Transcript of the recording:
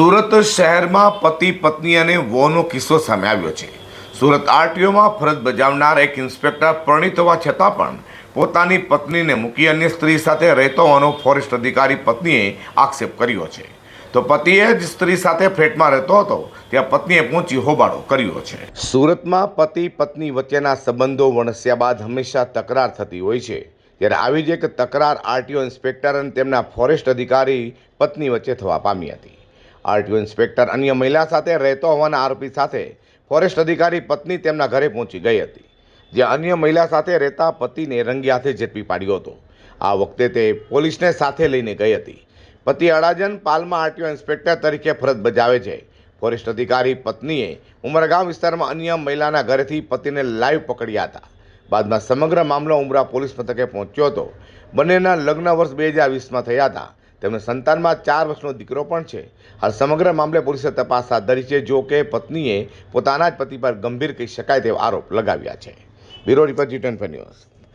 સુરત શહેરમાં પતિ, પત્ની અને વોનો કિસ્સો સામે આવ્યો છે. સુરત આરટીઓમાં ફરજ બજાવનાર એક ઇન્સ્પેક્ટર પરણિત હોવા છતાં પણ પોતાની પત્નીને મૂકી અન્ય સ્ત્રી સાથે રહેતો હોવાનો ફોરેસ્ટ અધિકારી પત્નીએ આક્ષેપ કર્યો છે. તો પતિએ જ સ્ત્રી સાથે ફ્લેટમાં રહેતો હતો, ત્યાં પત્નીએ પહોંચી હોબાળો કર્યો છે. સુરતમાં પતિ, પત્ની વચ્ચેના સંબંધો વણસ્યા બાદ હંમેશા તકરાર થતી હોય છે. ત્યારે આવી જ એક તકરાર આરટીઓ ઇન્સ્પેક્ટર અને તેમના ફોરેસ્ટ અધિકારી પત્ની વચ્ચે થવા પામી હતી. આરટીઓ ઇન્સ્પેક્ટર અન્ય મહિલા સાથે રહેતો હોવાના આરોપી સાથે ફોરેસ્ટ અધિકારી પત્ની તેમના ઘરે પહોંચી ગઈ હતી જ્યાં અન્ય મહિલા સાથે રહેતા પતિને રંગે હાથે ઝડપી પાડ્યો હતો. આ વખતે તે પોલીસને સાથે લઈને ગઈ હતી. પતિ અડાજન પાલમાં આરટીઓ ઇન્સ્પેક્ટર તરીકે ફરજ બજાવે છે. ફોરેસ્ટ અધિકારી પત્નીએ ઉમરગામ વિસ્તારમાં અન્ય મહિલાના ઘરેથી પતિને લાઈવ પકડ્યા હતા. બાદમાં સમગ્ર મામલો ઉમરા પોલીસ મથકે પહોંચ્યો હતો. બંનેના લગ્ન વર્ષ બે હજાર વીસમાં થયા હતા. તેમને સંતાનમાં ચાર વર્ષનો દીકરો પણ છે. હાલ સમગ્ર મામલે પોલીસે તપાસ હાથ ધરી છે. જો કે પત્નીએ પોતાના જ પતિ પર ગંભીર કહી શકાય તેવા આરોપ લગાવ્યા છે. Bureau report G twenty news.